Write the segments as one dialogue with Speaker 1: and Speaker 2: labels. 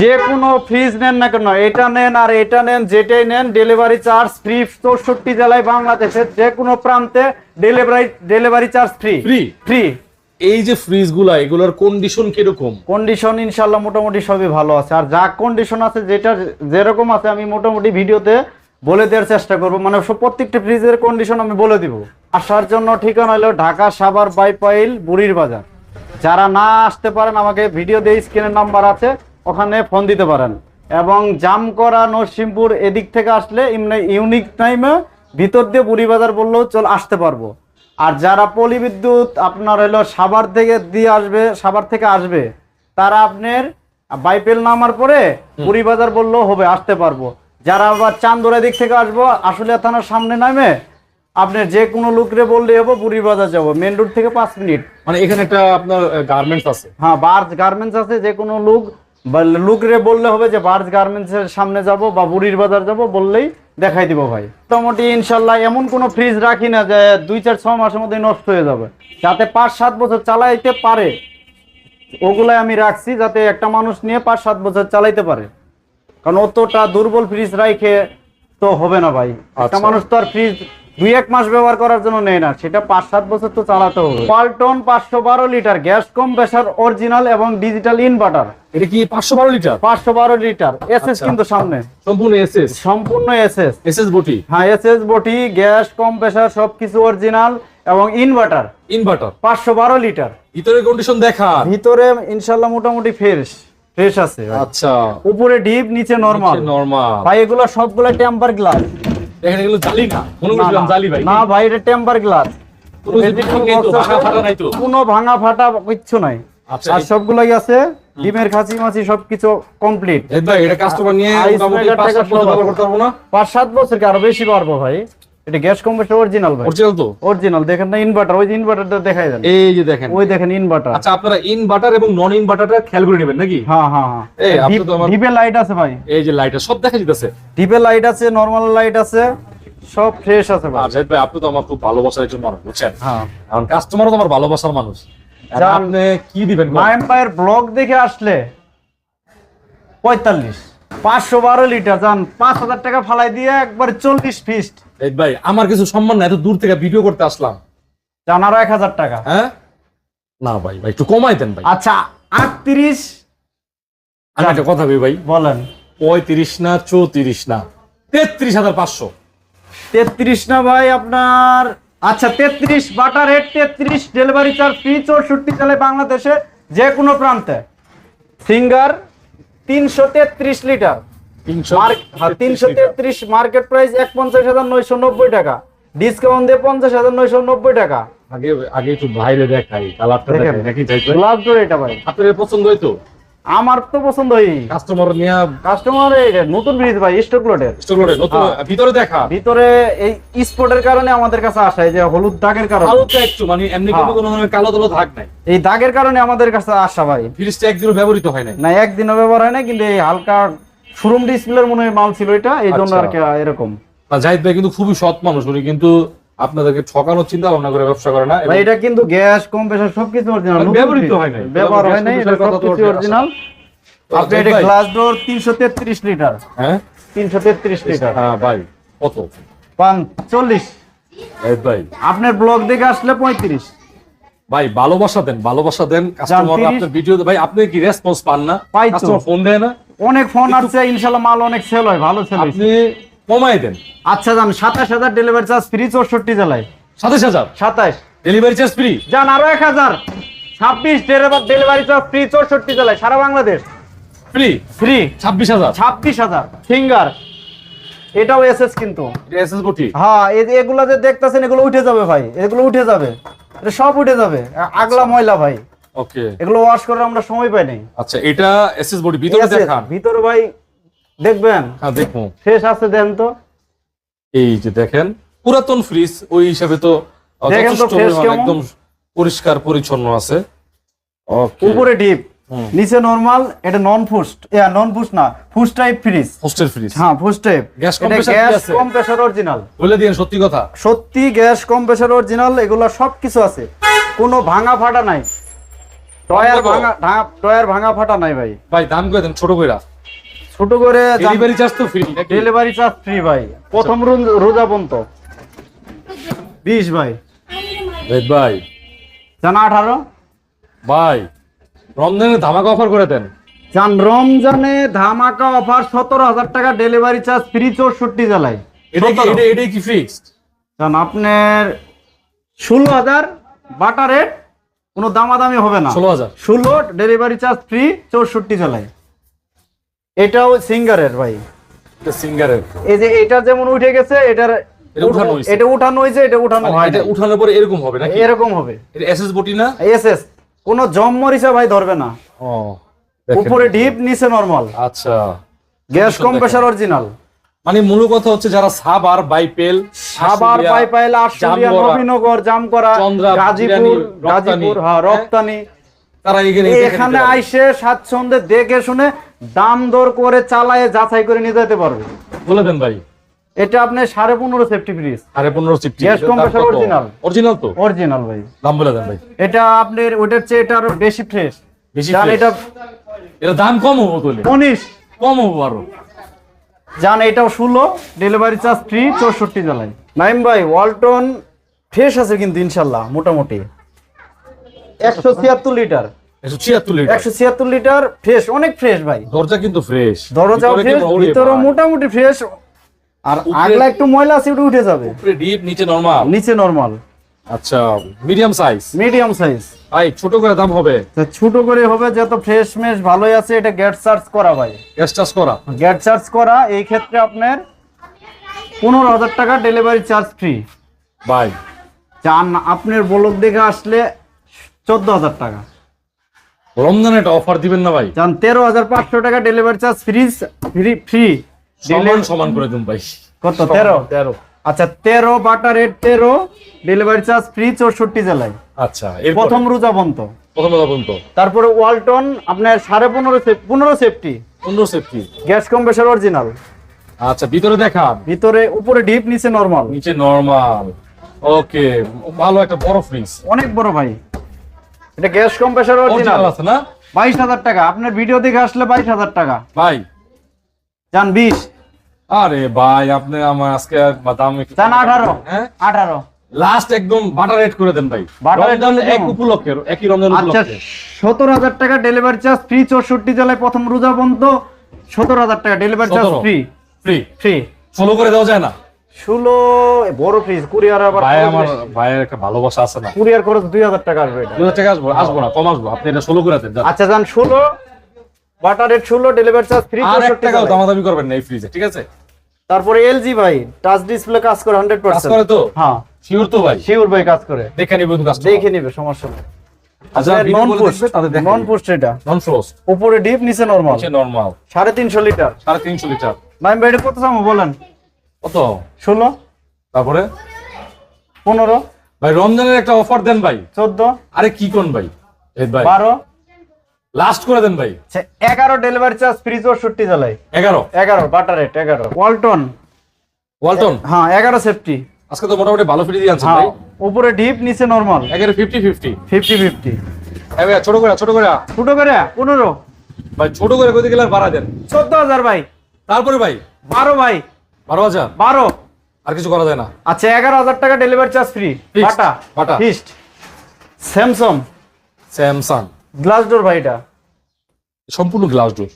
Speaker 1: যে কোনো ফ্রিজ নেন না কেন এটা নেন আর এটা নেন যেটাই নেন ডেলিভারি চার্জ ফ্রি চৌষট্টি জেলায় বাংলাদেশের যে কোনো প্রান্তে delivery delivery charge free
Speaker 2: free
Speaker 1: free
Speaker 2: এই যে ফ্রিজগুলা এগুলোর কন্ডিশন কীরকম?
Speaker 1: কন্ডিশন ইনশাল্লাহ মোটামুটি সবই ভালো আছে। আর যা কন্ডিশন আছে যেটা যেরকম আছে আমি মোটামুটি ভিডিওতে বলে দেওয়ার চেষ্টা করব। মানে প্রত্যেকটা ফ্রিজের কন্ডিশন আমি বলে দিব। আসার জন্য ঠিকানা হলো ঢাকা সাভার বাইপাইল বুড়ির বাজার। যারা না আসতে পারেন আমাকে ভিডিও দিয়ে স্ক্রিনের নাম্বার আছে। ওখানে ফোন দিতে পারেন। এবং জামকরা নরসিংপুর এদিক থেকে আসলে এমনি ইউনিক টাইমে ভিতর দিয়ে বুড়ি বাজার বললেও চল আসতে পারব। আর যারা পলি বিদ্যুৎ আপনার হলো সাভার থেকে দিয়ে আসবে সাভার থেকে আসবে তারা আপনার বাইপেল নামার পরে পুরী বাজার বললেও হবে আসতে পারব। যারা আবার চান্দোরা দিক থেকে আসব আশুলিয়া থানার সামনে নামে আপনার যে কোনো লোকরে বললে হব পুরী বাজার যাব। মেন রোড থেকে পাঁচ মিনিট।
Speaker 2: মানে এখানে একটা আপনার গার্মেন্টস আছে।
Speaker 1: হ্যাঁ বার্জ গার্মেন্টস আছে যে কোনো লোক লোকরে বললে হবে যে বার্জ গার্মেন্টস এর সামনে যাব বা বুড়ির বাজার যাব বললেই দেখাই দিব ভাই। মোটামুটি ইনশাল্লাহ এমন কোনো ফ্রিজ রাখি না যে দুই চার ছ মাসের মধ্যে নষ্ট হয়ে যাবে। যাতে পাঁচ সাত বছর চালাইতে পারে ওগুলাই আমি রাখছি যাতে একটা মানুষ নিয়ে পাঁচ সাত বছর চালাইতে পারে। কারণ অতটা দুর্বল ফ্রিজ রাইখে তো হবে না ভাই। একটা
Speaker 2: আচ্ছা।
Speaker 1: মানুষ তো আর ফ্রিজ দুই এক মাস ব্যবহার করার জন্য নেয় না। সেটা পাঁচ সাত বছর তো চালাতে হবে। পাল্টন পাঁচশো বারো litre gas compressor original এবং ডিজিটাল ইনভার্টার
Speaker 2: এটা কি পাঁচশো বারো লিটার?
Speaker 1: পাঁচশো বারো লিটার। এসএস
Speaker 2: আচ্ছা।
Speaker 1: কিন্তু সামনে।
Speaker 2: সম্পূর্ণ এসএস
Speaker 1: সম্পূর্ণ এসএস
Speaker 2: এসএস বটি?
Speaker 1: হ্যাঁ এসএস বটি গ্যাস সবকিছু অরিজিনাল এবং ইনভার্টার
Speaker 2: ইনভার্টার
Speaker 1: পাঁচশো বারো লিটার।
Speaker 2: ভিতরের কন্ডিশন দেখা
Speaker 1: ভিতরে ইনশাল্লাহ মোটামুটি ফ্রেশ ফ্রেশ আছে
Speaker 2: আচ্ছা।
Speaker 1: উপরে ডিপ নিচে নরমাল
Speaker 2: নরমাল
Speaker 1: ভাই এগুলো সবগুলো টেম্পার গ্লাস
Speaker 2: এগুলো জালি না মনে করছিলাম জালি ভাই।
Speaker 1: না ভাই এটা টেম্পার গ্লাস।
Speaker 2: কোনো ভাঙা ফাটা
Speaker 1: কিচ্ছু নাই।
Speaker 2: আচ্ছা,
Speaker 1: আর সবগুলাই আছে ডিমের খাসি মাছি সবকিছু কমপ্লিট
Speaker 2: ভাই এটা কাস্টমার নিয়ে পাঁচ সাত বছর
Speaker 1: সব
Speaker 2: ব্যবহার
Speaker 1: আছে।
Speaker 2: করতে পারব না?
Speaker 1: পাঁচ সাত বছরকে আরও বেশি পারব ভাই। এটা গ্যাস কম্প্রেসর অরিজিনাল ভাই।
Speaker 2: অরিজিনাল তো?
Speaker 1: অরিজিনাল দেখেন না ইনভার্টার ওই ইনভার্টারটা দেখাই দেন।
Speaker 2: এই যে দেখেন।
Speaker 1: ওই দেখেন ইনভার্টার
Speaker 2: আচ্ছা আপনারা ইনভার্টার এবং নন ইনভার্টারটা খেয়াল করে নেবেন নাকি?
Speaker 1: হ্যাঁ হ্যাঁ হ্যাঁ।
Speaker 2: এই, আপনি তো আমার-
Speaker 1: ডিপে লাইট আছে ভাই।
Speaker 2: এই যে লাইটটা সব দেখা যেতেছে
Speaker 1: ডিপে লাইট আছে নরমাল লাইট আছে সব ফ্রেশ আছে ভাই।
Speaker 2: আর ভাই আপনি তো আমার খুব ভালোবাসার একজন মানুষ বুঝছেন?
Speaker 1: হ্যাঁ।
Speaker 2: কারণ কাস্টমারও তো আমার ভালোবাসার মানুষ। আপনি কি দিবেন?
Speaker 1: মায়ের ব্লগ দেখে আসলে পঁয়তাল্লিশ। পাঁচশো বারো লিটার যান পাঁচ হাজার টাকা ফালাই দিয়ে একবার চল্লিশ ফিস্ট
Speaker 2: জাহিদ ভাই আমার কিছু সম্মান না এত দূর থেকে ভিডিও করতে আসলাম।
Speaker 1: যান আরও এক হাজার টাকা।
Speaker 2: হ্যাঁ? না ভাই ভাই একটু কমাই দেন ভাই।
Speaker 1: আচ্ছা আটত্রিশ।
Speaker 2: আমি একটা কথা ভাই ভাই।
Speaker 1: বলেন।
Speaker 2: পঁয়ত্রিশ না চৌত্রিশ না তেত্রিশ হাজার পাঁচশো।
Speaker 1: তেত্রিশ না ভাই আপনার আচ্ছা তেত্রিশ বাটার রেট তেত্রিশ ডেলিভারি চার্জ ফ্রি চৌষট্টি চালে বাংলাদেশে যে কোনো প্রান্তে। ফিঙ্গার তিনশো তেত্রিশ লিটার।
Speaker 2: তিনশো
Speaker 1: তেত্রিশ মার্কেট প্রাইস এক পঞ্চাশ হাজার নয়শো নব্বই টাকা। ডিসকাউন্ট দিয়ে পঞ্চাশ হাজার নয়শো নব্বই টাকা।
Speaker 2: আগে আগে একটু বাইরে দেখাই কালারটা
Speaker 1: দেখেন। এটা ভাই।
Speaker 2: আপনার পছন্দ হয়তো
Speaker 1: আমার তো পছন্দ হই
Speaker 2: কাস্টমার নিয়ে
Speaker 1: কাস্টমার নতুন ব্রিজ ভাই স্টক লোডের
Speaker 2: স্টোর করে নতুন
Speaker 1: হ্যাঁ।
Speaker 2: ভিতরে দেখা।
Speaker 1: ভিতরে এই স্পটের কারণে আমাদের কাছে আসে এই যে হলুদ দাগের কারণে।
Speaker 2: হালকা একটু মানে এমনি কিন্তু
Speaker 1: হ্যাঁ।
Speaker 2: কোনো ধরনের কালো কালো থাক নাই।
Speaker 1: এই দাগের কারণে আমাদের কাছে আসা ভাই।
Speaker 2: ফ্রিজটা একদিনও ব্যবহৃত হয় নাই।
Speaker 1: না একদিনও ব্যবহার হয় না কিন্তু এই হালকা শোরুম ডিসপ্লের মনে হয় মাল ছিল এটা এই জন্য
Speaker 2: আচ্ছা।
Speaker 1: আর কি এরকম।
Speaker 2: জাহিদ ভাই কিন্তু খুবই সৎ মানুষ উনি কিন্তু আপনাদেরকে ঠকানোর চিন্তা ভাবনা করে ব্যবসা করে না
Speaker 1: ভাই এটা কিন্তু গ্যাস কম্প্রেসার সবকিছু অরিজিনাল
Speaker 2: ব্যবহৃত হয় নাই।
Speaker 1: ব্যবহার হয় নাই এটা সবকিছু অরিজিনাল আপনি এটা গ্লাস ডোর তিনশো তেত্রিশ লিটার।
Speaker 2: হ্যাঁ?
Speaker 1: তিনশো তেত্রিশ লিটার।
Speaker 2: হ্যাঁ ভাই কত?
Speaker 1: পান চল্লিশ
Speaker 2: জাহিদ ভাই।
Speaker 1: আপনার ব্লগ দেখে আসলে পঁয়ত্রিশ।
Speaker 2: ভাই ভালোবাসা দেন ভালোবাসা দেন কাস্টমার
Speaker 1: 30
Speaker 2: আপনার ভিডিও ভাই আপনি কি রেসপন্স পান না?
Speaker 1: পাই
Speaker 2: কাস্টমার ফোন দেয় না?
Speaker 1: অনেক ফোন আসছে ইনশাল্লাহ মাল অনেক সেল হয় ভালো সেল হয়
Speaker 2: আপনি কমাই দেন।
Speaker 1: আচ্ছা যান সাতাশ হাজার ডেলিভারি চার্জ ফ্রি চৌষট্টি জেলায়।
Speaker 2: সাতাশ হাজার?
Speaker 1: সাতাশ।
Speaker 2: ডেলিভারি চার্জ ফ্রি
Speaker 1: যান আরও এক হাজার। ছাব্বিশ ডেলিভারি চার্জ ফ্রি চৌষট্টি জেলায় সারা বাংলাদেশ।
Speaker 2: ফ্রি
Speaker 1: ফ্রি
Speaker 2: ছাব্বিশ হাজার?
Speaker 1: ছাব্বিশ হাজার। ফিঙ্গার এটাও এসএস কিন্তু।
Speaker 2: এসএস বটি
Speaker 1: হ্যাঁ এগুলা যে দেখতেছেন এগুলো উঠে যাবে ভাই এগুলো উঠে যাবে। এটা সব উঠে যাবে। আগলা ময়লা ভাই।
Speaker 2: ওকে
Speaker 1: এগুলো ওয়াশ করার আমরা সময় পাই নাই।
Speaker 2: আচ্ছা এটা এসএস বডি ভিতরে দেখান।
Speaker 1: ভিতরে ভাই দেখবেন?
Speaker 2: হ্যাঁ দেখুন
Speaker 1: ফ্রেশ আছে দেন তো।
Speaker 2: এই যে দেখেন পুরাতন ফ্রিজ ওই হিসাবে তো যথেষ্ট? একদম পরিষ্কার পরিচ্ছন্ন আছে। ওকে
Speaker 1: উপরে ডিপ নিচে নরমাল এটা নন ফুস্ট নন ফুস্ট না frost type fridge
Speaker 2: hostel fridge
Speaker 1: হ্যাঁ frost type gas? Compressor original
Speaker 2: বলে দিন সত্যি কথা।
Speaker 1: সত্যি গ্যাস কম্প্রেসার অরিজিনাল এগুলো সব কিছু আছে। কোনো ভাঙা ফাটা নাই। টয়ার ভাঙা টয়ার ভাঙা ফাটা নাই ভাই।
Speaker 2: ভাই দাম করে দেন? ছোট কইরা।
Speaker 1: ছোট করে
Speaker 2: ডেলিভারি চার্জ তো ফ্রি
Speaker 1: ডেলিভারি চার্জ ফ্রি ভাই। প্রথম রোজ- রোজা পর্যন্ত। বিশ ভাই।
Speaker 2: জাহিদ ভাই।
Speaker 1: জান আঠারো?
Speaker 2: ভাই রমজানের ধামাকা অফার করে দেন।
Speaker 1: জান রমজানে ধামাকা অফার সতেরো হাজার টাকা ডেলিভারি চার্জ ফ্রি চৌষট্টি জেলায়
Speaker 2: এটা কি এটা কি ফিক্সড
Speaker 1: জান আপনার ষোলো হাজার বাটা রেট কোনো দামাদামি হবে না।
Speaker 2: ষোলো হাজার।
Speaker 1: ষোলো ডেলিভারি চার্জ ফ্রি চৌষট্টি জেলায় এটাও সিঙ্গারের ভাই।
Speaker 2: সিঙ্গারের।
Speaker 1: এই যে এটা যেমন উঠে গেছে এটার
Speaker 2: এটা উঠানো হয়েছে।
Speaker 1: এটা উঠানো উঠানো হয়
Speaker 2: মানে এটা উঠানোর পরে এরকম হবে নাকি?
Speaker 1: এরকম হবে।
Speaker 2: এটা এসএস বটি না?
Speaker 1: এস এস কোনো জম মরিচা ভাই ধরবে না।
Speaker 2: ও
Speaker 1: উপরে ডিপ নিচে নরমাল
Speaker 2: আচ্ছা।
Speaker 1: গ্যাস কম্প্রেসার অরিজিনাল
Speaker 2: মানে মূল কথা হচ্ছে যারা সাবার বাইপেল
Speaker 1: সাবার বাইপেল আশুলিয়া নবীনগর জামকরা গাজীপুর
Speaker 2: রপ্তানি,
Speaker 1: গাজীপুর হ্যাঁ রপ্তানি।
Speaker 2: তারা এখানে
Speaker 1: আইসে স্বাচ্ছন্দ্যে দেখে শুনে দাম দর করে চালায় যাচাই করে নিয়ে যেতে পারবে।
Speaker 2: বলে দেন ভাই।
Speaker 1: এটা আপনি সাড়ে পনেরো সেফটি ফ্রিজ।
Speaker 2: সাড়ে পনেরো safety
Speaker 1: Gas compressor original।
Speaker 2: Original. তো?
Speaker 1: অরিজিনাল ভাই।
Speaker 2: দাম বলে দেন ভাই।
Speaker 1: এটা আপনার ওটার চেয়ে এটা আরও বেশি ফ্রেশ
Speaker 2: বেশি
Speaker 1: এটা
Speaker 2: এটা দাম কম হব তাহলে।
Speaker 1: উনিশ।
Speaker 2: কম হব আরও।
Speaker 1: জান এটাও ষোলো। ডেলিভারি চার্জ ফ্রি চৌষট্টি জেলায় নাইম ভাই ওয়ালটন ফ্রেশ আছে কিন্তু ইনশাল্লাহ মোটামুটি। একশো ছিয়াত্তর লিটার।
Speaker 2: একশো ছিয়াত্তর লিটার।
Speaker 1: ফ্রেশ অনেক ফ্রেশ ভাই।
Speaker 2: দরজা কিন্তু ফ্রেশ
Speaker 1: দরজাও ফ্রেশ ভিতরে মোটামুটি ফ্রেশ আর আগলা একটু ময়লা আছে ওটা উঠে যাবে।
Speaker 2: ডিপ নিচে নরমাল
Speaker 1: নিচে নরমাল
Speaker 2: আচ্ছা মিডিয়াম সাইজ
Speaker 1: মিডিয়াম সাইজ
Speaker 2: ভাই ছোট করে দাম হবে?
Speaker 1: ছোট করে হবে যত ফ্রেশ মেশ ভালোই আছে এটা গ্যাট চার্জ করা ভাই।
Speaker 2: গ্যাস চার্জ করা?
Speaker 1: গ্যাট চার্জ করা এই ক্ষেত্রে আপনার পনেরো হাজার টাকা ডেলিভারি চার্জ ফ্রি
Speaker 2: ভাই।
Speaker 1: চান আপনার বলক দেখে আসলে চোদ্দ হাজার টাকা।
Speaker 2: রমজানে একটা অফার দিবেন না ভাই।
Speaker 1: চান তেরো হাজার পাঁচশো টাকা delivery charge free free free
Speaker 2: সমান সমান করে দিন ভাই।
Speaker 1: কত তেরো?
Speaker 2: তেরো।
Speaker 1: আচ্ছা তেরো বাটা রেট তেরো ডেলিভারি চার্জ ফ্রি চৌষট্টি জেলায়।
Speaker 2: আচ্ছা এর
Speaker 1: প্রথম রোজা বন্ধ।
Speaker 2: প্রথম রোজা পর্যন্ত
Speaker 1: তারপরে ওয়ালটন আপনার সাড়ে পনেরো পনেরো সেফটি
Speaker 2: পনেরো সেফটি
Speaker 1: গ্যাস কম্প্রেসার অরিজিনাল
Speaker 2: আচ্ছা ভিতরে দেখা।
Speaker 1: ভিতরে উপরে ডিপ নিচে নরমাল
Speaker 2: নিচে নরমাল ওকে ভালো একটা বড় ফ্রিজ
Speaker 1: অনেক বড় ভাই। এটা গ্যাস কম্প্রেসার অরিজিনাল
Speaker 2: আছে না?
Speaker 1: বাইশ হাজার টাকা। আপনার ভিডিও দেখে আসলে বাইশ হাজার টাকা।
Speaker 2: ভাই।
Speaker 1: যান বিশ।
Speaker 2: আরে ভাই আপনি আমার আজকে দাম একটু
Speaker 1: আঠারো।
Speaker 2: হ্যাঁ?
Speaker 1: আঠারো।
Speaker 2: লাস্ট একদম বাটার রেট করে দেন ভাই।
Speaker 1: Rate
Speaker 2: রমজান এক? উপলক্ষে একই রমজান
Speaker 1: আচ্ছা
Speaker 2: উপলক্ষে।
Speaker 1: সতেরো হাজার টাকা ডেলিভারি চার্জ ফ্রি চৌষট্টি জেলায় প্রথম রোজা বন্ধ। সতেরো হাজার টাকা delivery charge free
Speaker 2: free
Speaker 1: free
Speaker 2: ষোলো করে দেওয়া যায় না?
Speaker 1: ষোলো বড় ফ্রিজ কুরিয়ার আবার
Speaker 2: ভাই আমার ভাইয়ের একটা ভালোবাসা আছে না।
Speaker 1: কুরিয়ার খরচ দুই হাজার টাকা আসবে এটা।
Speaker 2: দু হাজার টাকা আসব আসব না কম আসব। আপনি এটা ষোলো করে দেন
Speaker 1: আচ্ছা যান ষোলো। বাটার রেট ষোলো ডেলিভারি চার্জ ফ্রি
Speaker 2: আর এক টাকাও দামাদামি করবেন না এই ফ্রিজে ঠিক আছে?
Speaker 1: তারপরে এলজি ভাই টাচ ডিসপ্লে কাজ করে হান্ড্রেড
Speaker 2: কাজ
Speaker 1: পার্সেন্ট
Speaker 2: করে তো?
Speaker 1: হ্যাঁ।
Speaker 2: শিওর তো ভাই?
Speaker 1: শিওর ভাই কাজ করে।
Speaker 2: দেখে নিব কিন্তু কাজ
Speaker 1: দেখে নিবে সমস্যা নেই।
Speaker 2: আচ্ছা
Speaker 1: নন পোস্ট নন পোস্ট এটা।
Speaker 2: নন
Speaker 1: উপরে ডিপ নিচে নরমাল
Speaker 2: নিচে নরমাল
Speaker 1: সাড়ে তিনশো লিটার
Speaker 2: সাড়ে তিনশো লিটার
Speaker 1: নাইম ভাই এটা কত চামো বলেন?
Speaker 2: কত?
Speaker 1: ষোলো।
Speaker 2: তারপরে?
Speaker 1: পনেরো।
Speaker 2: ভাই রমজানের একটা অফার দেন ভাই।
Speaker 1: চোদ্দ।
Speaker 2: আরে কি কোন ভাই? এই ভাই
Speaker 1: বারো।
Speaker 2: লাস্ট করে দেন ভাই।
Speaker 1: আচ্ছা, এগারো ডেলিভারি চার্জ ফ্রি চৌষট্টি জেলায়
Speaker 2: এগারো।
Speaker 1: এগারো বাটার রেট এগারো। ওয়ালটন
Speaker 2: ওয়ালটন
Speaker 1: হ্যাঁ এগারো সেফটি
Speaker 2: আজকে তো মোটামুটি ভালো ফ্রি দিয়ে আনছেন
Speaker 1: হ্যাঁ
Speaker 2: ভাই।
Speaker 1: উপরে ডিপ নিচে নরমাল
Speaker 2: এগারো ফিফটি ফিফটি
Speaker 1: ফিফটি ফিফটি
Speaker 2: ভাই ছোট করে ছোট করে।
Speaker 1: ছোট করে পনেরো।
Speaker 2: ভাই ছোট করে কোথায় গেলে বাড়া দেন
Speaker 1: চোদ্দ হাজার ভাই।
Speaker 2: তারপরে ভাই?
Speaker 1: বারো ভাই।
Speaker 2: বারো হাজার?
Speaker 1: বারো।
Speaker 2: আর কিছু করা যায় না।
Speaker 1: আচ্ছা এগারো হাজার টাকা ডেলিভারি চার্জ ফ্রি বাটা
Speaker 2: বাটা।
Speaker 1: ফিস্ট স্যামসং
Speaker 2: স্যামসাং
Speaker 1: গ্লাস ডোর ভাই এটা?
Speaker 2: সম্পূর্ণ গ্লাস ডোর।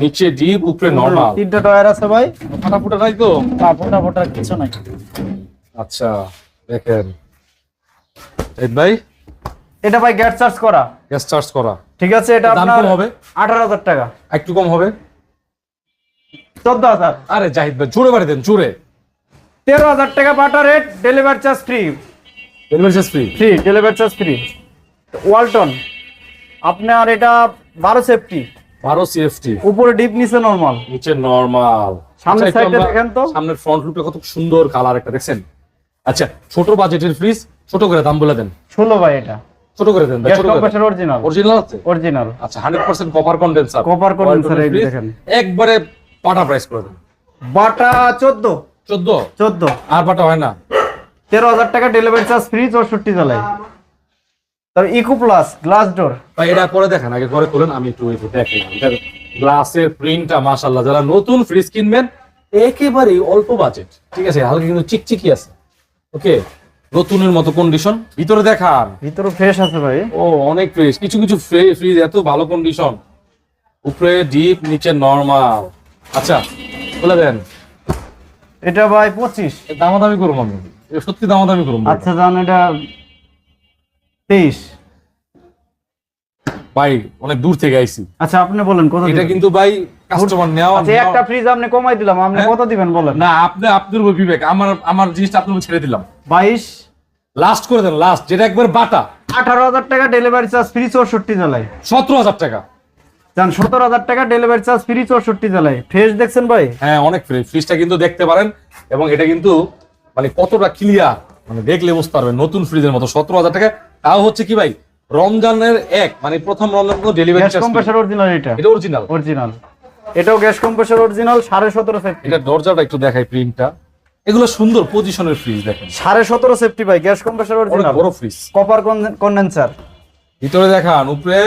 Speaker 2: নিচে ডিপ উপরে নরমাল।
Speaker 1: তিনটা টয়ার আছে ভাই।
Speaker 2: ফাটা ফুটা নাই তো?
Speaker 1: না ফোটা ফোটা কিছু নাই।
Speaker 2: আচ্ছা দেখেন। এই ভাই?
Speaker 1: এটা ভাই গ্যাস চার্জ করা।
Speaker 2: গ্যাস চার্জ করা।
Speaker 1: ঠিক আছে এটা
Speaker 2: দাম
Speaker 1: আপনার
Speaker 2: কম হবে?
Speaker 1: আঠারো হাজার টাকা।
Speaker 2: একটু কম হবে?
Speaker 1: চোদ্দ হাজার।
Speaker 2: আরে জাহিদ ভাই জোরে বাড়ি দেন জোরে।
Speaker 1: তেরো হাজার টাকা বাটা rate delivery charge free
Speaker 2: delivery charge free
Speaker 1: free delivery charge free Walton আপনার এটা বারো সেফটি
Speaker 2: বারো সেফটি
Speaker 1: উপরে ডিপ নিচে নরমাল
Speaker 2: নিচে নরমাল
Speaker 1: সামনের side টা দেখেন তো।
Speaker 2: সামনের ফ্রন্ট লুকটা কত সুন্দর কালার একটা দেখছেন? আচ্ছা ছোট বাজেটের ফ্রিজ ছোট করে দাম বলে দেন।
Speaker 1: ষোলো ভাই এটা।
Speaker 2: ছোট করে দেন
Speaker 1: অরিজিনাল
Speaker 2: অরিজিনাল আছে?
Speaker 1: অরিজিনাল
Speaker 2: আচ্ছা hundred percent copper condenser
Speaker 1: Copper condenser, এই দেখেন।
Speaker 2: একবারে পাটা প্রাইস করে দেন।
Speaker 1: বাটা চোদ্দ।
Speaker 2: চোদ্দ?
Speaker 1: চোদ্দ।
Speaker 2: আর বাটা হয় না?
Speaker 1: তেরো হাজার টাকা ডেলিভারি চার্জ ফ্রি চৌষট্টি জেলায় তারপর ইকো প্লাস গ্লাস ডোর।
Speaker 2: ভাই এটা পরে দেখেন আগে করে তোলেন আমি একটু একটু দেখি গ্লাসের প্রিন্টটা মাশাআল্লাহ যারা নতুন ফ্রিজ কিনবেন একেবারেই অল্প বাজেট ঠিক আছে? হালকা কিন্তু চিকচিকি আছে ওকে? নতুনের মতো কন্ডিশন ভিতরে দেখান।
Speaker 1: ভিতরে ফ্রেশ আছে ভাই।
Speaker 2: ও অনেক ফ্রেশ কিছু কিছু ফ্রিজ এত ভালো কন্ডিশন উপরে ডিপ নিচে নরমাল আচ্ছা বলে দেন।
Speaker 1: এটা ভাই পঁচিশ।
Speaker 2: দামাদামি করুন আমি। সত্যি দামাদামি করুন।
Speaker 1: আচ্ছা জান এটা তেইশ।
Speaker 2: ভাই অনেক দূর থেকে আইছি।
Speaker 1: আচ্ছা আপনি বলেন কত
Speaker 2: এটা কিন্তু ভাই কাস্টমার নেওয়া
Speaker 1: আচ্ছা একটা ফ্রিজ আপনি কমাই দিলাম আপনি
Speaker 2: হ্যাঁ?
Speaker 1: কত দিবেন বলেন?
Speaker 2: না আপনি আপনার উপর বিবেক। আমার আমার জিনিসটা আপনার ছেড়ে দিলাম।
Speaker 1: বাইশ।
Speaker 2: লাস্ট করে দেন লাস্ট যেটা একবার বাটা।
Speaker 1: আঠারো হাজার টাকা ডেলিভারি চার্জ ফ্রি চৌষট্টি জেলায়
Speaker 2: সতেরো হাজার টাকা।
Speaker 1: জান সতেরো হাজার টাকা ডেলিভারি চার্জ ফ্রি চৌষট্টি জেলায় ফ্রেশ দেখছেন ভাই?
Speaker 2: হ্যাঁ অনেক ফ্রেশ ফ্রিজটা কিন্তু দেখতে পারেন। এবং এটা কিন্তু মানে কতটা ক্লিয়ার মানে দেখলে বুঝতে পারবেন নতুন ফ্রিজের মতো সতেরো হাজার টাকা। তাও হচ্ছে কি ভাই রমজানের এক মানে প্রথম রমজান ডেলিভারি
Speaker 1: কম্প্রেসার অরিজিনাল এটা।
Speaker 2: এটা অরিজিনাল
Speaker 1: অরিজিনাল এটাও গ্যাস কম্প্রেসার অরিজিনাল সাড়ে সতেরো সেফটি
Speaker 2: এটা দরজাটা একটু দেখাই প্রিন্টটা এগুলো সুন্দর পজিশনের ফ্রিজ দেখেন।
Speaker 1: সাড়ে সতেরো সেফটি ভাই গ্যাস কম্প্রেসার
Speaker 2: অনেক
Speaker 1: অরিজিনাল
Speaker 2: বড় ফ্রিজ
Speaker 1: কপার কন্ডেন্সার
Speaker 2: ভিতরে দেখান উপরে।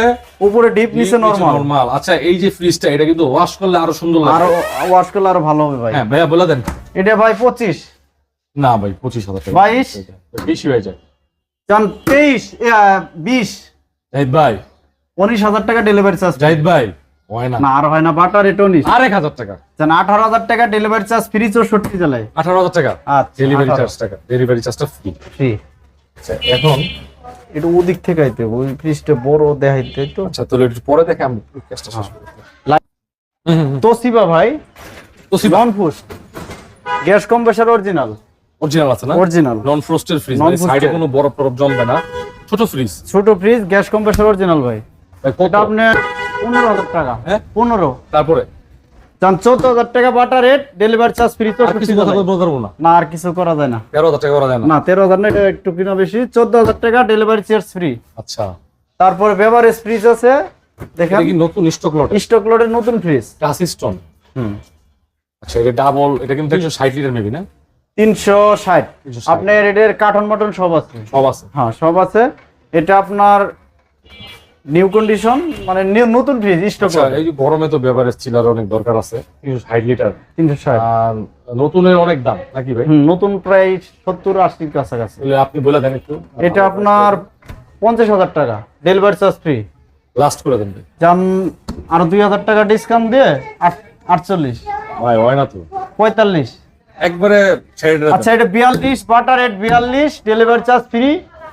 Speaker 1: উপরে ডিপ নিচে নরমাল
Speaker 2: নরমাল আচ্ছা এই যে ফ্রিজটা এটা কিন্তু ওয়াশ করলে আরও সুন্দর আরও
Speaker 1: ওয়াশ করলে আরও ভালো হবে ভাই।
Speaker 2: হ্যাঁ ভাইয়া বলে দেন।
Speaker 1: এটা ভাই পঁচিশ।
Speaker 2: না ভাই পঁচিশ হাজার টাকা।
Speaker 1: বাইশ?
Speaker 2: বেশি হয়ে যায়।
Speaker 1: জান তেইশ বিশ।
Speaker 2: জাহিদ ভাই।
Speaker 1: উনিশ হাজার টাকা ডেলিভারি চার্জ
Speaker 2: জাহিদ ভাই হয় না।
Speaker 1: না আর হয় না বাটার এটা উনিশ
Speaker 2: হাজার টাকা।
Speaker 1: জান আঠারো হাজার টাকা ডেলিভারি চার্জ ফ্রি চৌষট্টি জেলায়।
Speaker 2: আঠারো হাজার টাকা।
Speaker 1: আচ্ছা
Speaker 2: ডেলিভারি চার্জ টাকা। ডেলিভারি চার্জটা ফ্রি
Speaker 1: ফ্রি
Speaker 2: আচ্ছা এখন?
Speaker 1: এটা ওদিক থেকে আইতে ওই ফ্রিজটা বড় দেখাইতে তো?
Speaker 2: আচ্ছা তাহলে একটু পরে দেখে আমি শেষ করব।
Speaker 1: তোসিবা ভাই গ্যাস কম্প্রেসার অরিজিনাল
Speaker 2: অরিজিনাল আছে না?
Speaker 1: অরিজিনাল
Speaker 2: নন ফ্রস্টের ফ্রিজ মানে সাইডে কোনো বরফ টরফ জমবে না। ছোট ফ্রিজ
Speaker 1: ছোট ফ্রিজ গ্যাস কম্প্রেসার অরিজিনাল ভাই।
Speaker 2: কত?
Speaker 1: পনেরো হাজার টাকা।
Speaker 2: হ্যাঁ?
Speaker 1: পনেরো।
Speaker 2: তারপরে?
Speaker 1: চান চোদ্দ হাজার টাকা বাটা রেট ডেলিভারি চার্জ ফ্রি
Speaker 2: আর কিছু কথা বলতে পারব না?
Speaker 1: না আর কিছু করা যায় না।
Speaker 2: তেরো হাজার টাকা করা যায় না?
Speaker 1: না তেরো হাজার না এটা একটু কিনা বেশি। চোদ্দ হাজার টাকা ডেলিভারি চার্জ ফ্রি
Speaker 2: আচ্ছা।
Speaker 1: তারপরে বেভারেজ ফ্রিজ আছে। দেখেন।
Speaker 2: কি নতুন স্টক লট
Speaker 1: স্টক লোডের নতুন ফ্রিজ
Speaker 2: ট্রান্সিস্টন
Speaker 1: হুম।
Speaker 2: আচ্ছা এটা ডাবল এটা কিন্তু একশো ষাট লিটার মেবি না?
Speaker 1: তিনশো ষাট।
Speaker 2: 360
Speaker 1: আপনার এটার কার্টন মটন সব আছে?
Speaker 2: সব আছে।
Speaker 1: হ্যাঁ সব আছে। এটা আপনার নিউ কন্ডিশন মানে নিউ নতুন ফ্রিজ স্টক
Speaker 2: আচ্ছা এই যে গরমে তো বেভারেজ চিলার অনেক দরকার আছে তিনশো ষাট লিটার
Speaker 1: তিনশো ষাট।
Speaker 2: আর নতুনের অনেক দাম নাকি ভাই?
Speaker 1: নতুন প্রায় সত্তর আশির কাছাকাছি।
Speaker 2: তাহলে আপনি বলে দেন একটু।
Speaker 1: এটা আপনার পঞ্চাশ হাজার টাকা। ডেলিভারি চার্জ ফ্রি
Speaker 2: লাস্ট করে দেন।
Speaker 1: যান আরও দুই হাজার টাকা ডিসকাউন্ট দিয়ে আট- আটচল্লিশ।
Speaker 2: ভাই হয় না তো।
Speaker 1: পঁয়তাল্লিশ।
Speaker 2: একবারে।
Speaker 1: আচ্ছা এটা বিয়াল্লিশ বাটার রেট বিয়াল্লিশ ডেলিভারি চার্জ ফ্রি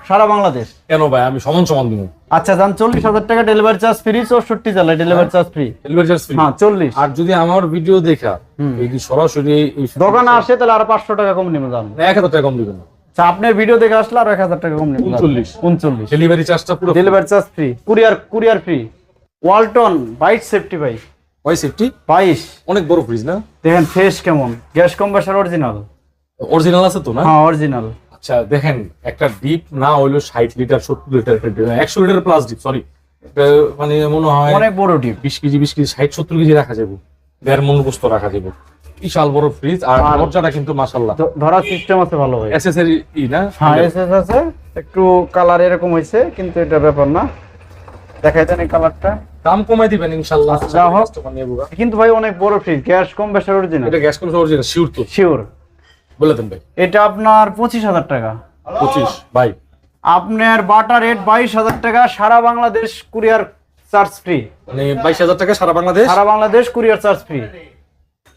Speaker 1: সারা বাংলাদেশ।
Speaker 2: কেন ভাই? আমি সমান সমান দিব।
Speaker 1: আচ্ছা যান চল্লিশ হাজার টাকা ডেলিভারি চার্জ ফ্রি চৌষট্টি জেলায় delivery charge free
Speaker 2: delivery charge free
Speaker 1: হ্যাঁ চল্লিশ।
Speaker 2: আর যদি আমার ভিডিও দেখা। যদি সরাসরি এই
Speaker 1: দোকানে আসে তাহলে আরও পাঁচশো টাকা কম নেবে যান।
Speaker 2: এক হাজার টাকা কম দিবেন
Speaker 1: আচ্ছা আপনার ভিডিও দেখে আসলে আরও এক হাজার টাকা কম নেবে
Speaker 2: উনচল্লিশ।
Speaker 1: উনচল্লিশ।
Speaker 2: ডেলিভারি চার্জটা পুরো
Speaker 1: delivery charge free courier courier free Walton বাইশ সেফটি ভাই।
Speaker 2: ওই সেফটি
Speaker 1: বাইশ।
Speaker 2: অনেক বড় ফ্রিজ না?
Speaker 1: দেখেন ফ্রেশ কেমন? গ্যাস কম্প্রেসার অরিজিনাল
Speaker 2: অরিজিনাল আছে তো না?
Speaker 1: হ্যাঁ অরিজিনাল
Speaker 2: আচ্ছা দেখেন একটা ডিপ না হইল ষাট লিটার সত্তর লিটার একশো লিটার প্লাস ডিপ সরি মানে মনে হয়
Speaker 1: অনেক বড় ডিপ
Speaker 2: বিশ কেজি বিশ কেজি ষাট সত্তর কেজি রাখা যাবে। দেড় মন গোস্ত রাখা যাবে। বিশাল বড় ফ্রিজ আর দরজাটা কিন্তু মাসাল্লাহ
Speaker 1: ধরার সিস্টেম আছে ভালো ভাই।
Speaker 2: এসএসএর ই না?
Speaker 1: হ্যাঁ এসএস আছে একটু কালার এরকম হয়েছে কিন্তু এটা ব্যাপার না। দেখাই দেন এই কালারটা
Speaker 2: দাম কমাই দিবেন ইনশাল্লাহ
Speaker 1: আচ্ছা, যা হোক।
Speaker 2: Customer নিয়ে বুঝা।
Speaker 1: কিন্তু ভাই অনেক বড় ফ্রিজ গ্যাস কম্প্রেসার অরিজিনাল
Speaker 2: এটা গ্যাস কমিশন অরিজিনাল শিওর তো।
Speaker 1: শিওর
Speaker 2: বলে দেন ভাই।
Speaker 1: এটা আপনার পঁচিশ হাজার টাকা।
Speaker 2: পঁচিশ ভাই।
Speaker 1: আপনার বাটা রেট বাইশ হাজার টাকা সারা বাংলাদেশ কুরিয়ার চার্জ ফ্রি
Speaker 2: মানে বাইশ হাজার টাকা সারা বাংলাদেশ?
Speaker 1: সারা Bangladesh courier charge free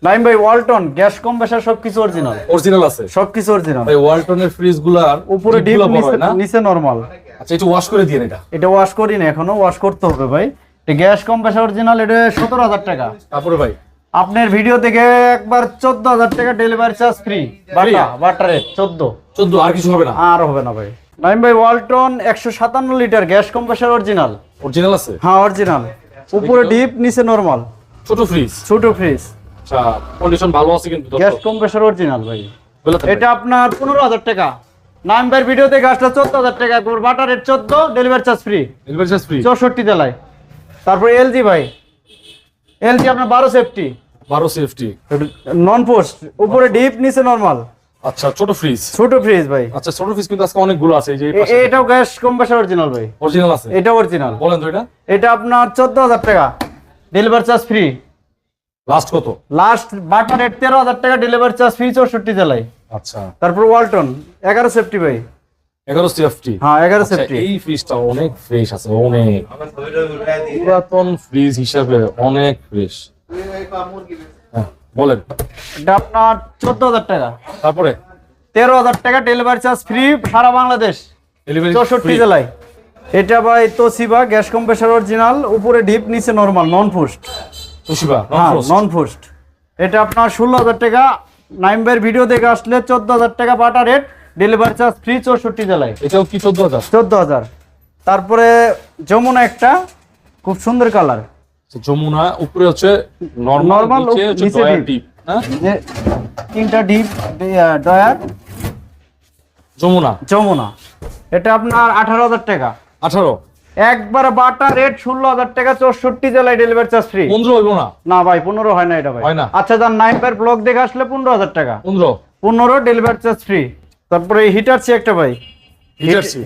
Speaker 1: Naim ভাই ওয়ালটন গ্যাস কম্প্রেসার সবকিছু অরিজিনাল
Speaker 2: অরিজিনাল আছে।
Speaker 1: সবকিছু অরিজিনাল
Speaker 2: ভাই ওয়ালটনের ফ্রিজগুলার
Speaker 1: উপরে ডিপ নিচে নরমাল
Speaker 2: আচ্ছা একটু ওয়াশ করে দিয়ে এটা।
Speaker 1: এটা ওয়াশ করি না এখনও ওয়াশ করতে হবে ভাই। গ্যাস কম্প্রেসার অরিজিনাল এটা সতেরো হাজার টাকা।
Speaker 2: তারপরে ভাই?
Speaker 1: আপনার ভিডিও থেকে একবার চোদ্দ হাজার টাকা ডেলিভারি চার্জ ফ্রি বাটা বাটা রেট চোদ্দ।
Speaker 2: চোদ্দ আর কিছু হবে না?
Speaker 1: আর হবে না ভাই। নাইম ভাই ওয়ালটন একশো সাতান্ন litre gas compressor original
Speaker 2: original আছে?
Speaker 1: হ্যাঁ অরিজিনাল উপরে ডিপ নিচে নরমাল
Speaker 2: ছোট ফ্রিজ
Speaker 1: ছোট ফ্রিজ
Speaker 2: আচ্ছা কন্ডিশন ভালো আছে কিন্তু
Speaker 1: গ্যাস কম্প্রেসার অরিজিনাল ভাই। এটা আপনার পনেরো হাজার টাকা। নাইম ভাইয়ের ভিডিও থেকে চোদ্দ হাজার টাকা বাটা রেট চোদ্দ delivery charge free
Speaker 2: delivery charge free
Speaker 1: চৌষট্টি জেলায় তারপরে এলজি ভাই। এলজি আপনার বারো সেফটি
Speaker 2: বারো সেফটি
Speaker 1: নন পোস্ট উপরে ডিপ নিচে নরমাল
Speaker 2: আচ্ছা ছোট ফ্রিজ
Speaker 1: ছোট ফ্রিজ ভাই।
Speaker 2: আচ্ছা ছোট ফ্রিজ কিন্তু আজকে অনেকগুলো আছে এই যে
Speaker 1: এটাও গ্যাস কম্প্রেসার অরিজিনাল ভাই।
Speaker 2: অরিজিনাল আছে?
Speaker 1: এটা অরিজিনাল
Speaker 2: বলেন তো এটা।
Speaker 1: এটা আপনার চোদ্দ হাজার টাকা। ডেলিভারি চার্জ ফ্রি
Speaker 2: লাস্ট কত?
Speaker 1: লাস্ট বাটার রেট তেরো হাজার টাকা ডেলিভারি চার্জ ফ্রি চৌষট্টি জেলায়
Speaker 2: আচ্ছা।
Speaker 1: তারপর ওয়ালটন এগারো সেফটি ভাই।
Speaker 2: এগারো সিএফটি
Speaker 1: হ্যাঁ এগারো
Speaker 2: আচ্ছা,
Speaker 1: সেফটি
Speaker 2: এই ফ্রিজটা অনেক ফ্রেশ আছে অনেক। পুরাতন ফ্রিজ হিসাবে অনেক ফ্রেশ বলেন।
Speaker 1: এটা আপনার চোদ্দ হাজার টাকা।
Speaker 2: তারপরে?
Speaker 1: তেরো হাজার টাকা ডেলিভারি চার্জ ফ্রি সারা বাংলাদেশ। চৌষট্টি জেলায়। এটা ভাই তোসিবা গ্যাস কম্প্রেসার অরিজিনাল উপরে ডিপ নিচে নর্মাল নন ফুস্ট
Speaker 2: তুষিবা
Speaker 1: হ্যাঁ নন ফুস্ট এটা আপনার ষোলো হাজার টাকা নাইম্বের ভিডিও দেখে আসলে চোদ্দ হাজার টাকা বাটা রেট ডেলিভারি চার্জ ফ্রি চৌষট্টি জেলায়।
Speaker 2: এটাও কি চোদ্দ হাজার
Speaker 1: চোদ্দ হাজার তারপরে যমুনা একটা খুব সুন্দর কালার
Speaker 2: যমুনা উপরে হচ্ছে নর্মাল হ্যাঁ?
Speaker 1: যে তিনটা ডিপ ডয়ার
Speaker 2: যমুনা?
Speaker 1: যমুনা। এটা আপনার আঠারো হাজার টাকা।
Speaker 2: আঠারো?
Speaker 1: একবার বাটা রেট ষোলো হাজার টাকা চৌষট্টি জেলায় ডেলিভারি চার্জ ফ্রি
Speaker 2: পনেরো হইব না।
Speaker 1: না ভাই পনেরো হয় না এটা ভাই।
Speaker 2: হয় না।
Speaker 1: আচ্ছা যার নাইম্বার ব্লক দেখে আসলে পনেরো হাজার টাকা।
Speaker 2: পনেরো।
Speaker 1: পনেরো ডেলিভারি চার্জ ফ্রি তারপরে হিটার সি একটা ভাই?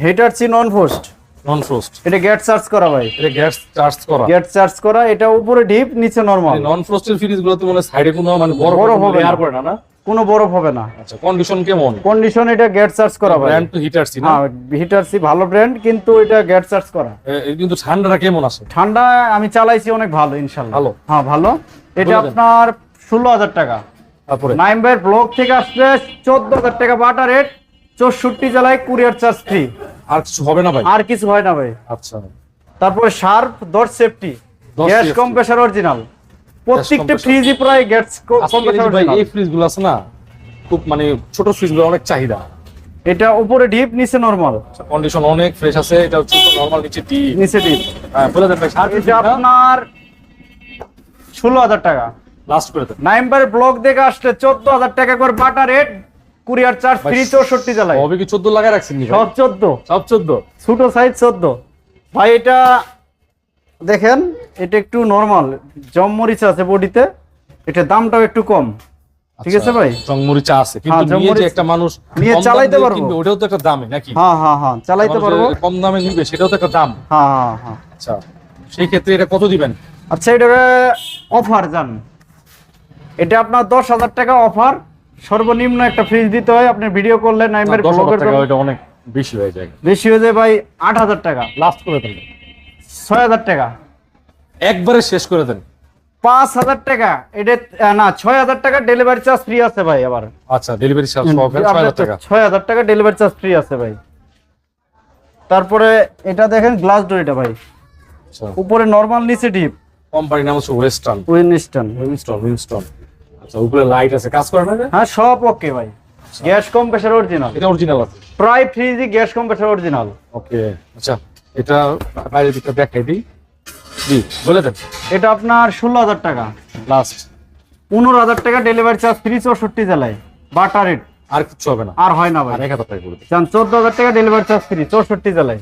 Speaker 1: হিটার সি নন ফোস্ট
Speaker 2: নন ফ্রোস্ট
Speaker 1: এটা গ্যাট চার্জ করা ভাই।
Speaker 2: এটা গ্যাস চার্জ করা।
Speaker 1: গ্যাট চার্জ করা এটা উপরে ডিপ নিচে নরমাল
Speaker 2: নন ফ্রোস্টের ফ্রিজগুলো তো মানে সাইডে কোনো মানে বড়
Speaker 1: হবে
Speaker 2: আর না?
Speaker 1: কোনো বরফ হবে না।
Speaker 2: আচ্ছা কন্ডিশন কেমন?
Speaker 1: কন্ডিশন এটা গ্যাট চার্জ করা ভাই।
Speaker 2: ব্র্যান্ড তো হিটার সি না?
Speaker 1: হ্যাঁ হিটার সি ভালো ব্র্যান্ড কিন্তু এটা গ্যাট চার্জ করা।
Speaker 2: কিন্তু ঠান্ডাটা কেমন আছে?
Speaker 1: ঠান্ডা আমি চালাইছি অনেক ভালো ইনশাল্লাহ
Speaker 2: ভালো?
Speaker 1: হ্যাঁ ভালো। এটা আপনার ষোলো হাজার টাকা।
Speaker 2: তারপরে?
Speaker 1: নাইম্বার ব্লক থেকে আসলে চোদ্দ হাজার টাকা বাটা রেট চৌষট্টি জেলায় কুরিয়ার চার্জ ফ্রি
Speaker 2: আর কিছু হবে না ভাই?
Speaker 1: আর কিছু হয় না ভাই।
Speaker 2: আচ্ছা।
Speaker 1: তারপরে শার্প দশ সেফটি গ্যাস। কম্প্রেসার অরিজিনাল প্রত্যেকটা ফ্রিজই প্রায়
Speaker 2: এই ভাই এই ফ্রিজগুলো আছে না খুব মানে ছোট ফ্রিজগুলো অনেক চাহিদা।
Speaker 1: এটা উপরে ডিপ নিচে নরমাল
Speaker 2: কন্ডিশন অনেক ফ্রেশ আছে এটা হচ্ছে নরমাল নিচে টি
Speaker 1: নিচে ডিপ
Speaker 2: হ্যাঁ বলে দেন ভাই
Speaker 1: এটা আপনার ষোলো হাজার টাকা।
Speaker 2: লাস্ট করে দেন।
Speaker 1: নাইম্বার ব্লক দেখে আসলে চোদ্দ হাজার টাকা করে বাটা রেট কুরিয়ার চার্জ ফ্রি চৌষট্টি জেলায়
Speaker 2: হবে কি 14 লাগায় রাখছেন নি ভাই?
Speaker 1: সব চোদ্দ।
Speaker 2: সব 14
Speaker 1: ছোট সাইজ চোদ্দ। ভাই এটা দেখেন এটা একটু নর্মাল জমমরিচ আছে বডিতে এটা দামটাও একটু কম। ঠিক আছে ভাই?
Speaker 2: জংমুরি চা আছে কিন্তু
Speaker 1: হ্যাঁ,
Speaker 2: নিয়ে যে একটা মানুষ
Speaker 1: নিয়ে চালাইতে পারব।
Speaker 2: কিনবে, ওটাও তো একটা দামে নাকি?
Speaker 1: হ্যাঁ হ্যাঁ হ্যাঁ চালাইতে
Speaker 2: মানুষ
Speaker 1: পারব।
Speaker 2: কম দামে নিবে সেটাও তো একটা দাম।
Speaker 1: হ্যাঁ হ্যাঁ হ্যাঁ।
Speaker 2: আচ্ছা সেই ক্ষেত্রে এটা কত দিবেন?
Speaker 1: আচ্ছা এটা অফার জান এটা আপনার দশ হাজার টাকা অফার। সর্বনিম্ন একটা ফ্রিজ দিতে হয় আপনি ভিডিও করলে নাইমের ব্লগের
Speaker 2: ওইটা অনেক বেশি হয়ে যায়।
Speaker 1: বেশি হয়ে যায় ভাই আট হাজার টাকা।
Speaker 2: লাস্ট করে দেন
Speaker 1: ছয় হাজার টাকা।
Speaker 2: একবারে শেষ করে দেন।
Speaker 1: পাঁচ হাজার টাকা। এটা না ছয় হাজার টাকা ডেলিভারি চার্জ ফ্রি আছে ভাই আবার।
Speaker 2: আচ্ছা ডেলিভারি চার্জ ছয় হাজার টাকা।
Speaker 1: ছয় হাজার টাকা ডেলিভারি চার্জ ফ্রি আছে ভাই। তারপরে এটা দেখেন গ্লাস ডোর এটা ভাই।
Speaker 2: আচ্ছা।
Speaker 1: উপরে নর্মাল নিচে ডিপ
Speaker 2: কোম্পানির নাম হচ্ছে ওয়েস্টার্ন
Speaker 1: উইনস্টন
Speaker 2: উইনস্টন উইনস্টন আচ্ছা উপরে লাইট আছে। কাজ করে না
Speaker 1: হ্যাঁ সব ওকে ভাই। গ্যাস কম্প্রেসার অরিজিনাল
Speaker 2: এটা অরিজিনাল আছে।
Speaker 1: প্রায় ফ্রিজই গ্যাস কম্প্রেসার অরিজিনাল
Speaker 2: ওকে আচ্ছা এটা বাইরে দিকটা দেখাই দিই। জি বলে দেন।
Speaker 1: এটা আপনার ষোলো হাজার টাকা।
Speaker 2: লাস্ট
Speaker 1: পনেরো হাজার টাকা ডেলিভারি চার্জ ফ্রি চৌষট্টি জেলায়। বাটা রেট
Speaker 2: আর কিছু হবে না।
Speaker 1: আর হয় না ভাই।
Speaker 2: এক হাজার টাকা করে দিন।
Speaker 1: চান চোদ্দ হাজার টাকা ডেলিভারি চার্জ ফ্রি চৌষট্টি জেলায়।